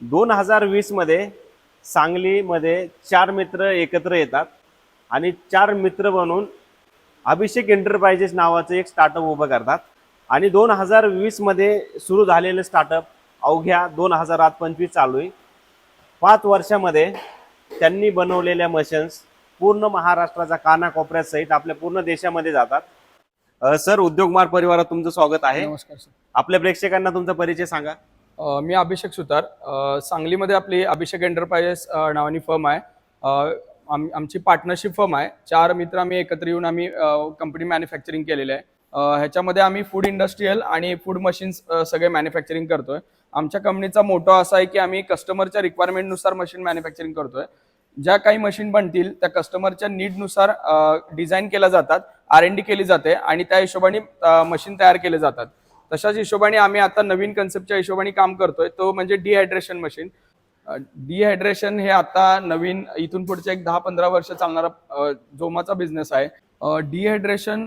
दोन हजार वीसमध्ये सांगलीमध्ये चार मित्र एकत्र येतात आणि चार मित्र बनून अभिषेक एंटरप्राइजेस नावाचं एक स्टार्टअप उभं करतात. आणि दोन हजार वीसमध्ये सुरू झालेलं स्टार्टअप अवघ्या दोन हजार आठ पंचवीस चालू आहे. पाच वर्षामध्ये त्यांनी बनवलेल्या मशीन्स पूर्ण महाराष्ट्राच्या कानाकोपऱ्यात सहित आपल्या पूर्ण देशामध्ये जातात. सर उद्योगमार परिवारात तुमचं स्वागत आहे. नमस्कार सर. आपल्या प्रेक्षकांना तुमचा परिचय सांगा. मी अभिषेक सुतार. सांगलीमध्ये आपली अभिषेक एंटरप्राइजेस नावानी फर्म आहे. आम आमची पार्टनरशिप फर्म आहे. चार मित्र आम्ही एकत्र येऊन आम्ही कंपनी मॅन्युफॅक्चरिंग केलेलं आहे. ह्याच्यामध्ये आम्ही फूड इंडस्ट्रीयल आणि फूड मशीन्स सगळे मॅन्युफॅक्चरिंग करतोय. आमच्या कंपनीचा मोठा असा आहे की आम्ही कस्टमरच्या रिक्वायरमेंटनुसार मशीन मॅन्युफॅक्चरिंग करतोय. ज्या काही मशीन बनतील त्या कस्टमरच्या नीडनुसार डिझाईन केल्या जातात. आर एन डी केली जाते आणि त्या हिशोबाने मशीन तयार केले जातात. तशाच हिशोबाने आम्ही आता नवीन कन्सेप्टच्या हिशोबाने काम करतोय. तो म्हणजे डिहायड्रेशन मशीन डिहायड्रेशन हे आता नवीन इथून पुढचे एक दहा पंधरा वर्ष चालणारा जोमाचा बिझनेस आहे. डिहायड्रेशन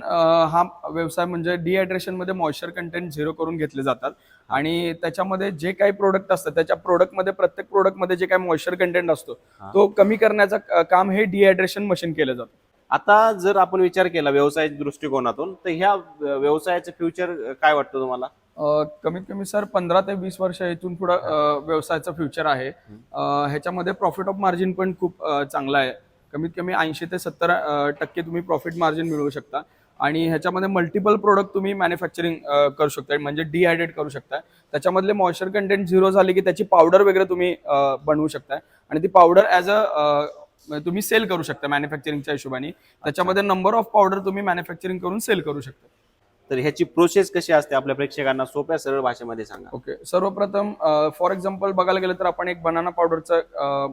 हा व्यवसाय म्हणजे डिहायड्रेशनमध्ये मॉइश्चर कंटेंट झिरो करून घेतले जातात. आणि त्याच्यामध्ये जे काही प्रोडक्ट असतात त्याच्या प्रोडक्टमध्ये प्रत्येक प्रोडक्टमध्ये जे काही मॉइश्चर कंटेंट असतो. तो कमी करण्याचं काम हे डिहायड्रेशन मशीन केलं जातं. आता जर आपण विचार केला व्यवसाय दृष्टिकोनातून तर ह्या व्यवसायाचं फ्युचर काय वाटतं तुम्हाला? कमीत कमी सर पंधरा ते वीस वर्ष इथून पुढं व्यवसायाचं फ्युचर आहे. ह्याच्यामध्ये प्रॉफिट ऑफ मार्जिन पण खूप चांगला आहे. कमीत कमी ऐंशी ते सत्तर टक्के तुम्ही प्रॉफिट मार्जिन मिळवू शकता. आणि ह्याच्यामध्ये मल्टिपल प्रोडक्ट तुम्ही मॅन्युफॅक्चरिंग करू शकता. म्हणजे डिहायड्रेट करू शकता. त्याच्यामधले मॉइश्चर कंटेंट झिरो झाले की त्याची पावडर वगैरे तुम्ही बनवू शकता. आणि ती पावडर ॲज अ तुम्ही सेल करू शकता मॅन्युफॅक्चरिंगच्या हिशोबाने. त्याच्यामध्ये नंबर ऑफ पावडर तुम्ही मॅन्युफॅक्चरिंग करून सेल करू शकता. तर ह्याची प्रोसेस कशी असते आपल्या प्रेक्षकांना? सोप्या सरळ भाषेमध्ये सांगा. ओके सर्वप्रथम फॉर एक्झाम्पल बघायला गेलं तर आपण एक बनाना पावडरचं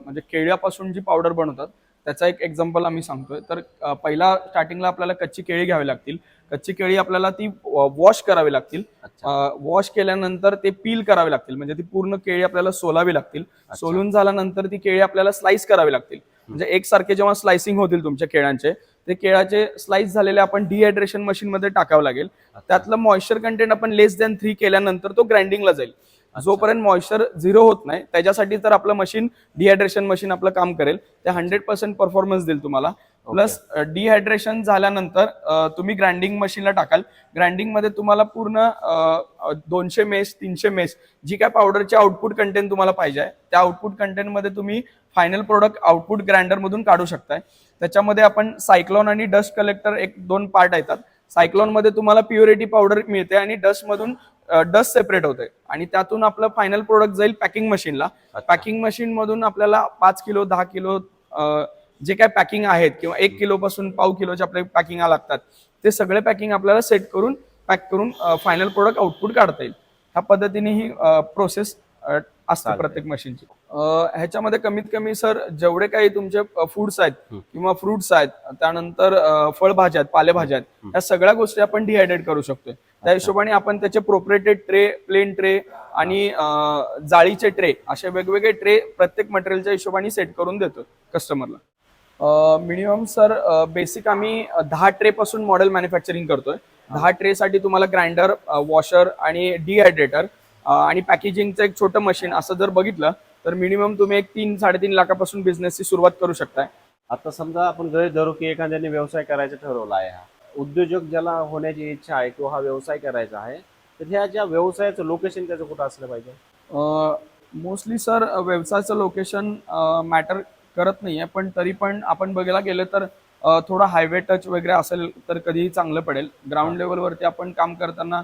म्हणजे केळ्यापासून जी पावडर बनवतात त्याचा एक एक्झाम्पल आम्ही सांगतोय. तर पहिला स्टार्टिंगला आपल्याला कच्ची केळी घ्यावी लागतील. कच्ची केळी आपल्याला ती वॉश करावी लागतील. वॉश केल्यानंतर ते पील करावे लागतील. म्हणजे ती पूर्ण केळी आपल्याला सोलावी लागतील. सोलून झाल्यानंतर ती केळी आपल्याला स्लाइस करावी लागतील. म्हणजे एकसारखे जेव्हा स्लायसिंग होतील तुमच्या केळ्यांचे ते केळाचे स्लाइस झालेले आपण डिहायड्रेशन मशीन मध्ये टाकावं लागेल. त्यातलं मॉइश्चर कंटेंट आपण लेस दॅन थ्री केल्यानंतर तो ग्राइंडिंगला जाईल. जोपर्यंत मॉइश्चर झिरो होत नाही त्याच्यासाठी तर आपलं मशीन डिहायड्रेशन मशीन आपलं काम करेल. ते हंड्रेड पर्सेंट परफॉर्मन्स देईल तुम्हाला. प्लस डिहायड्रेशन झाल्यानंतर तुम्ही ग्राइंडिंग मशीनला टाकाल. ग्राइंडिंगमध्ये तुम्हाला पूर्ण दोनशे मेस तीनशे मेस जी काय पावडरचे आउटपुट कंटेंट तुम्हाला पाहिजे आहे त्या आउटपुट कंटेंटमध्ये तुम्ही फायनल प्रोडक्ट आउटपुट ग्राइंडर मधून काढू शकताय. त्याच्यामध्ये आपण सायक्लॉन आणि डस्ट कलेक्टर एक दोन पार्ट येतात. सायक्लॉनमध्ये तुम्हाला प्युरिटी पावडर मिळते आणि डस्ट मधून डस्ट सेपरेट होते. आणि त्यातून आपलं फायनल प्रोडक्ट जाईल पॅकिंग मशीनला पॅकिंग मशीन मधून आपल्याला पाच किलो दहा किलो जे काय पॅकिंग आहेत किंवा एक किलो पासून पाव किलोचे आपले पॅकिंग लागतात ते सगळे पॅकिंग आपल्याला सेट करून पॅक करून फायनल प्रोडक्ट आउटपुट काढता येईल ह्या पद्धतीने ही प्रोसेस असते चालतंय. प्रत्येक मशीनची ह्याच्यामध्ये कमीत कमी सर जेवढे काही तुमचे फूड्स आहेत. किंवा फ्रुट्स आहेत त्यानंतर फळभाज्या आहेत पालेभाज्या आहेत हं. या सगळ्या गोष्टी आपण डिहायड्रेट करू शकतोय त्या हिशोबाने आपण त्याचे प्रोपरेटेड ट्रे प्लेन ट्रे आणि जाळीचे ट्रे असे वेगवेगळे ट्रे प्रत्येक मटेरियलच्या हिशोबाने सेट करून देतो कस्टमरला मिनिमम सर बेसिक आम्ही दहा ट्रे पासून मॉडेल मॅन्युफॅक्चरिंग करतोय. दहा ट्रे साठी तुम्हाला ग्राइंडर वॉशर आणि डिहायड्रेटर आणि पॅकेजिंगचं एक छोटं मशीन असं जर बघितलं तर मिनिमम तुम्ही एक तीन साडेतीन लाखापासून बिझनेसची सुरुवात करू शकताय. आता समजा आपण गृहीत धरू की एखाद्याने व्यवसाय करायचा ठरवला आहे हा. उद्योजक ज्याला होण्याची इच्छा आहे किंवा हा व्यवसाय करायचा आहे तर ह्या ज्या व्यवसायाचं लोकेशन त्याचं कुठं असलं पाहिजे? मोस्टली सर व्यवसायाचं लोकेशन मॅटर करत नाहीये पण तरी पण आपण बघायला गेलं तर थोडा हायवे टच वगैरे असेल तर कधीही चांगलं पडेल. ग्राउंड लेवलवरती आपण काम करताना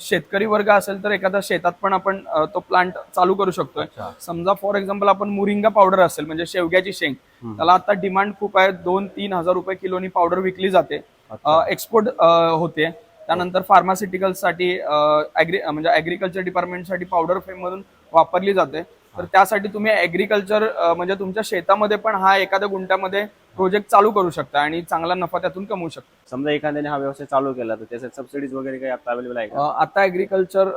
शेतकरी वर्ग असेल तर एखाद्या शेतात पण आपण तो प्लांट चालू करू शकतोय. समजा फॉर एक्झाम्पल आपण मुरिंगा पावडर असेल म्हणजे शेवग्याची शेंग. त्याला आता डिमांड खूप आहे. दोन तीन हजार रुपये किलोनी पावडर विकली जाते. एक्सपोर्ट होते. त्यानंतर फार्मास्युटिकल्ससाठी ऍग्री म्हणजे ऍग्रिकल्चर डिपार्टमेंटसाठी पावडर फेम मधून वापरली जाते. तर त्यासाठी तुम्ही ऍग्रिकल्चर म्हणजे तुमच्या शेतामध्ये पण हा एखाद्या गुंठ्यामध्ये प्रोजेक्ट चालू करू शकता आणि चांगला नफा त्यातून कमवू शकता. समजा एखाद्याने हा व्यवसाय चालू केला तर त्याचे सबसिडीज वगैरे काही आता अवेलेबल आहे का? आता ऍग्रिकल्चर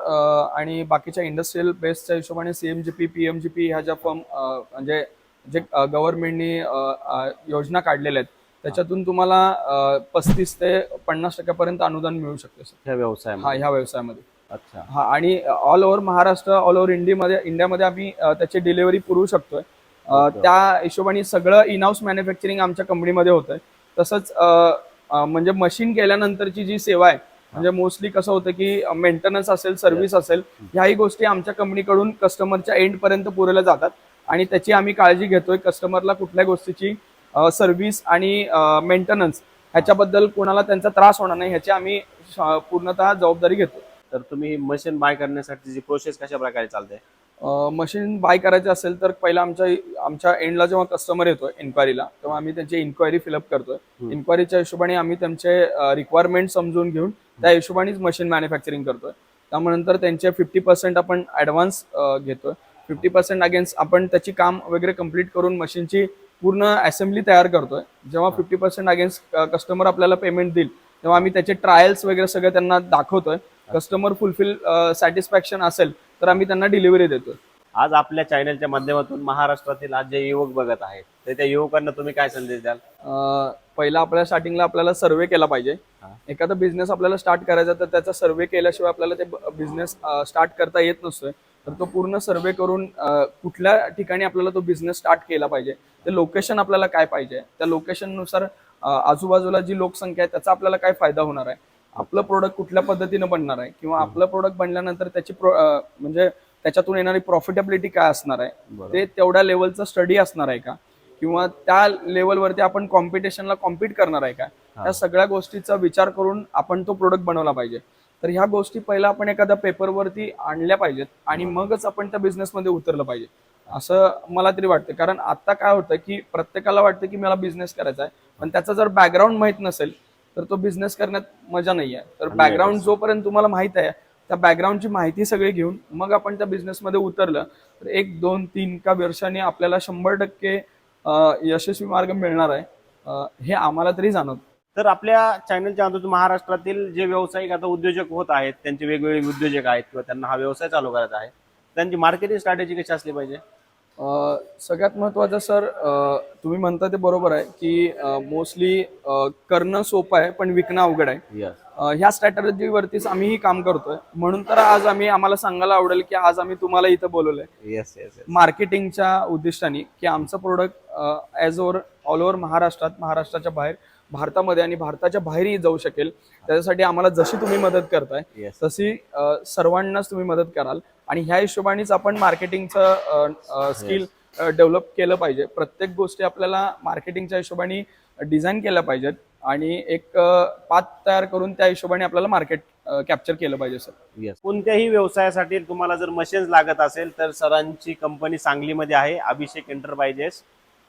आणि बाकीच्या इंडस्ट्रीयल बेसच्या हिशोबाने सीएमजीपी पीएमजीपी ह्या ज्या फर्म म्हणजे जे गव्हर्नमेंटनी योजना काढलेल्या आहेत त्याच्यातून तुम्हाला पस्तीस ते पन्नास टक्क्यापर्यंत अनुदान मिळू शकते सर. ह्या व्यवसायामध्ये. हा ह्या व्यवसायामध्ये. अच्छा. हा आणि all over Maharashtra all over इंडियामध्ये इंडियामध्ये आम्ही त्याची डिलिव्हरी पुरवू शकतोय. त्या हिशोबाने सगळं इन हाऊस मॅन्युफॅक्चरिंग आमच्या कंपनीमध्ये होतंय. तसंच म्हणजे मशीन गेल्यानंतरची जी सेवा आहे म्हणजे मोस्टली कसं होतं की मेंटेनन्स असेल सर्व्हिस असेल ह्याही गोष्टी आमच्या कंपनीकडून कस्टमरच्या एंड पर्यंत पुरवल्या जातात. आणि त्याची आम्ही काळजी घेतोय कस्टमरला कुठल्या गोष्टीची सर्व्हिस आणि मेंटेनन्स ह्याच्याबद्दल कोणाला त्यांचा त्रास होणार नाही ह्याची आम्ही पूर्णतः जबाबदारी घेतो तर तुम्ही मशीन बाय करण्यासाठी प्रोसेस कशा प्रकारे चालते? मशीन बाय करायचं असेल तर पहिला आमच्या आमच्या एंडला जेव्हा कस्टमर येतोय इन्क्वायरीला तेव्हा आम्ही त्यांची इन्क्वायरी फिलअप करतोय. इन्क्वायरीच्या हिशोबाने आम्ही त्यांचे रिक्वायरमेंट समजून घेऊन त्या हिशोबानेच मशीन मॅन्युफॅक्चरिंग करतोय. त्यामुळे नंतर त्यांचे फिफ्टी पर्सेंट आपण ऍडव्हान्स घेतोय. फिफ्टी पर्सेंट अगेन्स्ट आपण त्याची काम वगैरे कंप्लीट करून मशीनची पूर्ण असेंब्ली तयार करतोय. जेव्हा फिफ्टी पर्सेंट अगेन्स्ट कस्टमर आपल्याला पेमेंट देईल तेव्हा आम्ही त्याचे ट्रायल्स वगैरे सगळं त्यांना दाखवतोय. कस्टमर फुलफिल सॅटिस्फॅक्शन असेल तर आम्ही त्यांना डिलिव्हरी देतोय. आज आपल्या चॅनलच्या माध्यमातून महाराष्ट्रातील आज जे युवक बघत आहेत तर त्या युवकांना तुम्ही काय संदेश द्याल? पहिला आपल्या स्टार्टिंगला आपल्याला सर्वे केला पाहिजे. एखादा बिझनेस आपल्याला स्टार्ट करायचा तर त्याचा सर्वे केल्याशिवाय आपल्याला ते बिझनेस स्टार्ट करता येत नसतोय. तर तो पूर्ण सर्वे करून कुठल्या ठिकाणी आपल्याला तो बिझनेस स्टार्ट केला पाहिजे ते लोकेशन आपल्याला काय पाहिजे त्या लोकेशननुसार आजूबाजूला जी लोकसंख्या आहे त्याचा आपल्याला काय फायदा होणार आहे? आपलं प्रोडक्ट कुठल्या पद्धतीनं बनणार आहे? किंवा आपलं प्रोडक्ट बनल्यानंतर त्याची म्हणजे त्याच्यातून येणारी प्रॉफिटेबिलिटी काय असणार आहे? ते तेवढ्या लेवलचा स्टडी असणार आहे का? किंवा त्या लेवलवरती आपण कॉम्पिटिशनला कॉम्पिट करणार आहे का? या सगळ्या गोष्टीचा विचार करून आपण तो प्रोडक्ट बनवला पाहिजे. तर ह्या गोष्टी पहिला आपण एखाद्या पेपरवरती आणल्या पाहिजेत आणि मगच आपण त्या बिझनेसमध्ये उतरलं पाहिजे. असं मला तरी वाटतं. कारण आता काय होतं की प्रत्येकाला वाटतं की मला बिझनेस करायचा आहे. पण त्याचा जर बॅकग्राऊंड माहीत नसेल तर तो बिझनेस करण्यात मजा नाही आहे तर बॅकग्राऊंड जोपर्यंत तुम्हाला माहीत आहे त्या बॅकग्राऊंडची माहिती सगळी घेऊन मग आपण त्या बिझनेसमध्ये उतरलं तर एक दोन तीन का वर्षांनी आपल्याला शंभर टक्के यशस्वी मार्ग मिळणार आहे. हे आम्हाला तरी जाणवतं. तर आपल्या चॅनलच्या अंतर्गत महाराष्ट्रातील जे व्यावसायिक आता उद्योजक होत आहेत त्यांचे वेगवेगळे उद्योजक आहेत किंवा त्यांना हा व्यवसाय चालू करायचा आहे त्यांची मार्केटिंग स्ट्रॅटेजी कशी असली पाहिजे? सगळ्यात महत्वाचं सर तुम्ही म्हणता ते बरोबर आहे की मोस्टली करणं सोपं आहे पण विकणं अवघड आहे. ह्या स्ट्रॅटर्जीवरतीच आम्हीही काम करतोय. म्हणून तर आज आम्ही आम्हाला सांगायला आवडेल की आज आम्ही तुम्हाला इथं बोलवलंय. येस येस मार्केटिंगच्या उद्दिष्टाने की आमचं product as over all over महाराष्ट्रात महाराष्ट्राच्या बाहेर भारतामध्ये आणि भारताच्या बाहेरही जाऊ शकेल. त्याच्यासाठी आम्हाला जशी तुम्ही मदत करताय तशी सर्वांनाच तुम्ही मदत कराल. आणि ह्या हिशोबानेच आपण मार्केटिंगचं स्किल डेव्हलप केलं पाहिजे. प्रत्येक गोष्टी आपल्याला मार्केटिंगच्या हिशोबाने डिझाईन केल्या पाहिजेत आणि एक पाथ तयार करून त्या हिशोबाने आपल्याला मार्केट कॅप्चर केलं पाहिजे सर. येस कोणत्याही व्यवसायासाठी तुम्हाला जर मशीन्स लागत असेल तर सरांची कंपनी सांगलीमध्ये आहे अभिषेक एंटरप्राइजेस.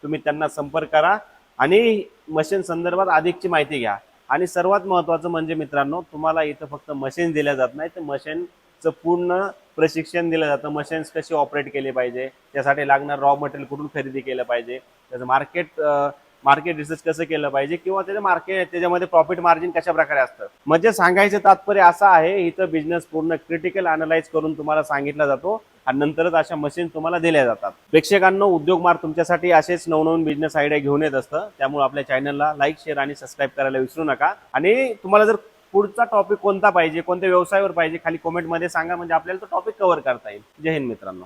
तुम्ही त्यांना संपर्क करा आणि मशीन संदर्भात अधिकची माहिती घ्या. आणि सर्वात महत्त्वाचं म्हणजे मित्रांनो तुम्हाला इथं फक्त मशीन दिल्या जात नाही तर मशीनचं पूर्ण प्रशिक्षण दिलं जातं. मशीन्स कशी ऑपरेट केले पाहिजे? त्यासाठी लागणार रॉ मटेरियल कुठून खरेदी केलं पाहिजे? त्याचं मार्केट मार्केट रिसर्च कसं केलं पाहिजे? किंवा त्याचं मार्केट त्याच्यामध्ये प्रॉफिट मार्जिन कशा प्रकारे असतं? म्हणजे सांगायचं तात्पर्य असं आहे इथं बिझनेस पूर्ण क्रिटिकल अनालाइज करून तुम्हाला सांगितला जातो आणि नंतरच अशा मशीन तुम्हाला दिल्या जातात. प्रेक्षकांना उद्योग मार्ग तुमच्यासाठी असेच नवनवीन बिझनेस आयडिया घेऊन येत असतं. त्यामुळे आपल्या चॅनलला लाईक शेअर आणि सबस्क्राईब करायला विसरू नका. आणि तुम्हाला जर पुढचा टॉपिक कोणता पाहिजे? कोणत्या व्यवसायावर पाहिजे? खाली कमेंटमध्ये सांगा. म्हणजे आपल्याला तो टॉपिक कव्हर करता येईल. जय हिंद मित्रांनो.